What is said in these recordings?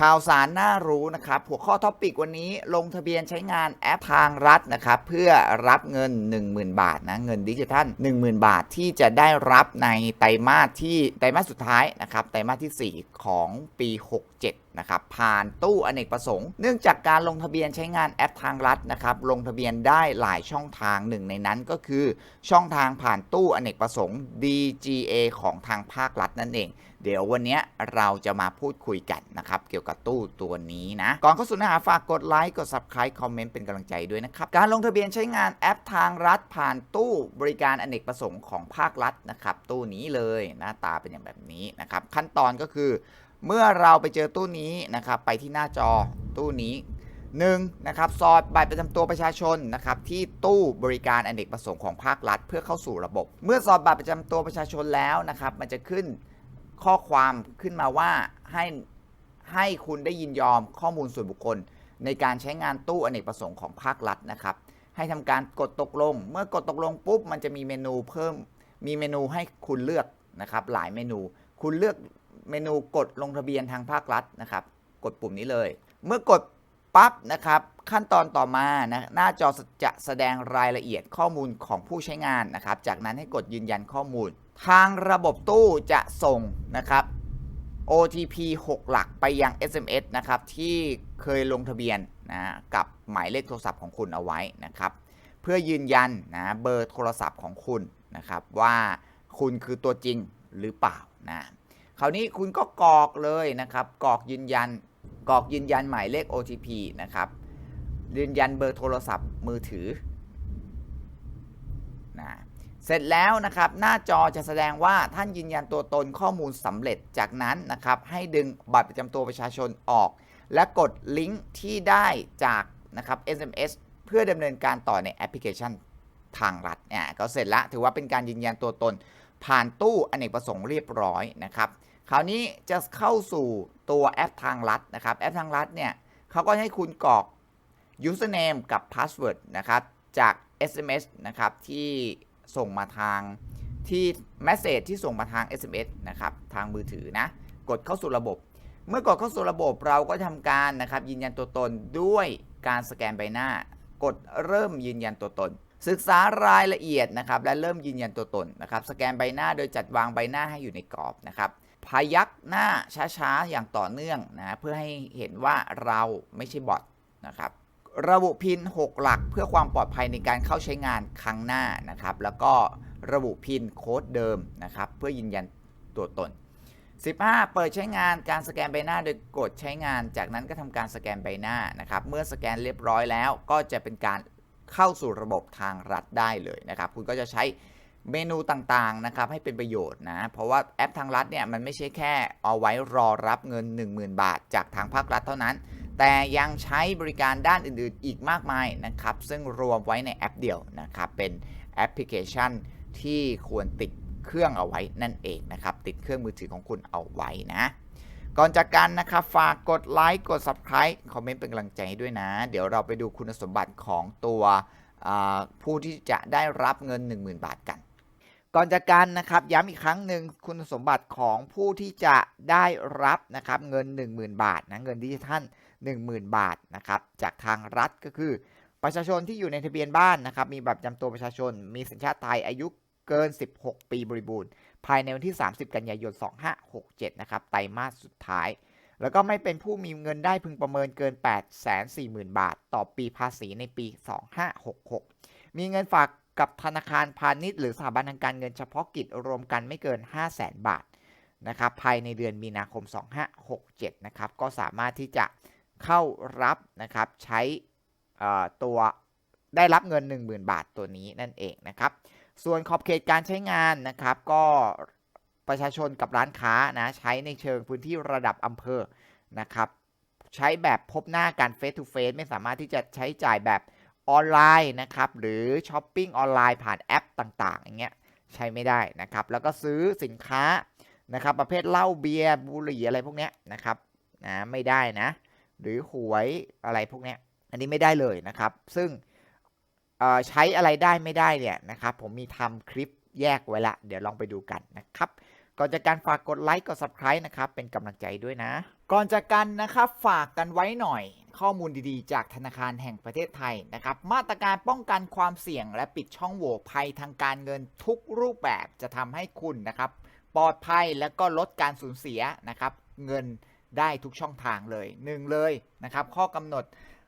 ข่าวสารน่ารู้นะครับ หัวข้อท็อปิกวันนี้ลงทะเบียนใช้งานแอปทางรัฐนะครับ เพื่อรับเงิน 10,000 บาทนะ เงินดิจิทัล 10,000 บาทที่จะได้รับในไตรมาสที่ไตรมาสสุดท้ายนะครับ ไตรมาสที่ 4 ของปี 67 นะครับผ่านตู้อเนกประสงค์ เนื่องจากการลงทะเบียนใช้งานแอปทางรัฐนะครับลงทะเบียนได้หลายช่องทางหนึ่งในนั้นก็คือ ช่องทางผ่านตู้อเนกประสงค์ DGA ของทางภาครัฐนั่นเอง เดี๋ยววันนี้เราจะมาพูดคุยกันนะครับเกี่ยวกับตู้ตัวนี้นะ ก่อนเข้าสู่เนื้อหาฝากกดไลค์กด Subscribe คอมเมนต์เป็นกำลังใจด้วยนะครับการลงทะเบียนใช้งานแอปทางรัฐผ่านตู้บริการอเนกประสงค์ของภาครัฐนะครับตู้นี้เลยหน้าตาเป็นอย่างแบบนี้นะครับขั้นตอนก็คือ เมื่อเราไปเจอตู้นี้นะครับ ไปที่หน้าจอตู้นี้หนึ่งนะครับสอดบัตรประจำตัวประชาชนนะครับที่ตู้บริการอเนกประสงค์ของภาครัฐ เพื่อเข้าสู่ระบบ เมื่อสอดบัตรประจำตัวประชาชนแล้วนะครับ มันจะขึ้นข้อความขึ้นมาว่าให้ให้คุณได้ยินยอมข้อมูลส่วนบุคคล ในการใช้งานตู้อเนกประสงค์ของภาครัฐนะครับ ให้ทำการกดตกลง เมื่อกดตกลงปุ๊บมันจะมีเมนูเพิ่มมีเมนูให้คุณเลือกนะครับหลายเมนู คุณเลือก เมนูกดลงทะเบียนทางภาครัฐนะครับ กดปุ่มนี้เลย เมื่อกดปั๊บนะครับ ขั้นตอนต่อมานะหน้าจอจะแสดงรายละเอียดข้อมูลของผู้ใช้งานนะครับ จากนั้นให้กดยืนยันข้อมูล ทางระบบตู้จะส่งนะครับ OTP 6 หลักไปยัง SMS นะครับ ที่เคยลงทะเบียนนะกับหมายเลขโทรศัพท์ของคุณเอาไว้นะครับ เพื่อยืนยันนะเบอร์โทรศัพท์ของคุณนะครับ ว่าคุณคือตัวจริงหรือเปล่านะ คราวนี้คุณก็กรอกเลยนะครับกรอกยืนยันกรอกยืนยันหมายเลข OTP นะครับ ยืนยันเบอร์โทรศัพท์มือถือนะเสร็จแล้วนะครับ หน้าจอจะแสดงว่าท่านยืนยันตัวตนข้อมูลสำเร็จจากนั้นนะครับ ให้ดึงบัตรประจำตัวประชาชนออก และกดลิงก์ที่ได้จากนะครับ SMS เพื่อดำเนินการต่อในแอปพลิเคชันทางรัฐเนี่ยก็เสร็จละถือว่าเป็นการยืนยันตัวตน ผ่านตู้อเนกประสงค์เรียบร้อยนะครับ คราวนี้จะเข้าสู่ตัวแอปทางรัฐนะครับแอปทางรัฐเนี่ยเขาก็ให้คุณกรอก username กับ password นะครับจาก SMS นะครับที่ส่งมาทางที่ message ที่ส่งมาทาง SMS นะครับทางมือถือนะกดเข้าสู่ระบบ เมื่อกดเข้าสู่ระบบเราก็ทำการนะครับยืนยันตัวตนด้วยการสแกนใบหน้ากดเริ่มยืนยันตัวตน ศึกษารายละเอียดนะครับและเริ่มยืนยันตัวตนนะครับสแกนใบหน้าโดยจัดวางใบหน้าให้อยู่ในกรอบนะครับพยักหน้าช้าๆ อย่างต่อเนื่องนะเพื่อให้เห็นว่าเราไม่ใช่บอทนะครับระบุพิน 6 หลักเพื่อความปลอดภัยในการเข้าใช้งานครั้งหน้านะครับแล้วก็ระบุพินโค้ดเดิมนะครับเพื่อยืนยันตัวตน 15 เปิดใช้งานการสแกนใบหน้าโดยกดใช้งาน จากนั้นก็ทำการสแกนใบหน้านะครับเมื่อสแกนเรียบร้อยแล้วก็จะเป็นการ เข้าสู่ระบบทางรัฐได้เลยนะครับ คุณก็จะใช้เมนูต่างๆนะครับให้เป็นประโยชน์นะ เพราะว่าแอปทางรัฐเนี่ยมันไม่ใช่แค่เอาไว้รอรับเงิน 10,000 บาท จากทางภาครัฐเท่านั้น แต่ยังใช้บริการด้านอื่นๆ อีกมากมายนะครับ ซึ่งรวมไว้ในแอปเดียวนะครับ เป็นแอปพลิเคชันที่ควรติดเครื่องเอาไว้นั่นเองนะครับ ติดเครื่องมือถือของคุณเอาไว้นะ ก่อนจากกันนะครับ ฝากกดไลค์กด Subscribe คอมเมนต์เป็นกำลังใจให้ด้วยนะ เดี๋ยวเราไปดูคุณสมบัติของตัวผู้ที่จะได้รับเงิน 10,000 บาทกัน ก่อนจากกันนะครับย้ำอีกครั้งหนึ่งคุณสมบัติของผู้ที่จะได้รับนะครับเงิน 10,000 บาทนะเงินดิจิทัล10,000 บาทนะครับจากทางรัฐก็คือ ประชาชนที่อยู่ในทะเบียนบ้านนะครับมีบัตรประจำตัวประชาชน มีสัญชาติไทยอายุเกิน 16 ปีบริบูรณ์ ภายในวันที่ 30 กันยายน 2567 นะครับ ไตรมาสสุดท้าย แล้วก็ไม่เป็นผู้มีเงินได้พึงประเมินเกิน 840,000 บาท ต่อปีภาษีในปี 2566 มีเงินฝากกับธนาคารพาณิชย์หรือสถาบันทางการเงินเฉพาะกิจรวมกันไม่เกิน 500,000 บาทนะครับ ภายในเดือนมีนาคม 2567 นะครับ ก็สามารถที่จะเข้ารับนะครับ ใช้ตัวได้รับเงิน 10,000 บาทตัวนี้นั่นเองนะครับ ส่วนขอบเขตการใช้งานนะครับก็ประชาชนกับร้านค้านะใช้ในเชิงพื้นที่ระดับอำเภอนะครับใช้แบบพบหน้ากัน face to face ไม่สามารถที่จะใช้จ่ายแบบออนไลน์นะครับหรือช้อปปิ้งออนไลน์ผ่านแอปต่างๆอย่างเงี้ยใช้ไม่ได้นะครับแล้วก็ซื้อสินค้านะครับประเภทเหล้าเบียร์บุหรี่อะไรพวกเนี้ยนะครับนะไม่ได้นะหรือหวยอะไรพวกเนี้ยอันนี้ไม่ได้เลยนะครับ ซึ่ง ใช้อะไรได้ไม่ได้เนี่ยนะครับผมมีทำคลิปแยกไว้ละ เดี๋ยวลองไปดูกันนะครับก่อนจากการฝากกดไลค์กด subscribe นะครับ เป็นกำลังใจด้วยนะ ก่อนจากกันนะครับ ฝากกันไว้หน่อย ข้อมูลดีๆ จากธนาคารแห่งประเทศไทยนะครับ มาตรการป้องกันความเสี่ยง และปิดช่องโหว่ภัยทางการเงินทุกรูปแบบจะทำให้คุณนะครับ ปลอดภัยและก็ลดการสูญเสียนะครับ เงินได้ทุกช่องทางเลยหนึ่งเลยนะครับ ข้อกำหนด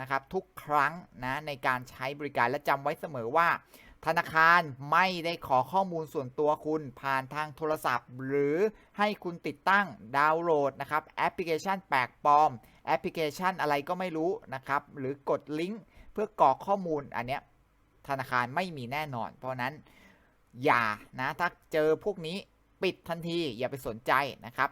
นะครับทุกครั้งนะในการใช้บริการและจำไว้เสมอว่า ธนาคารไม่ได้ขอข้อมูลส่วนตัวคุณผ่านทางโทรศัพท์ หรือให้คุณติดตั้งดาวน์โหลดนะครับแอปพลิเคชันแปลกปลอม แอปพลิเคชันอะไรก็ไม่รู้นะครับหรือกดลิงก์เพื่อกรอกข้อมูลอันเนี้ยธนาคารไม่มีแน่นอน เพราะนั้นอย่านะถ้าเจอพวกนี้ปิดทันทีอย่าไปสนใจนะครับ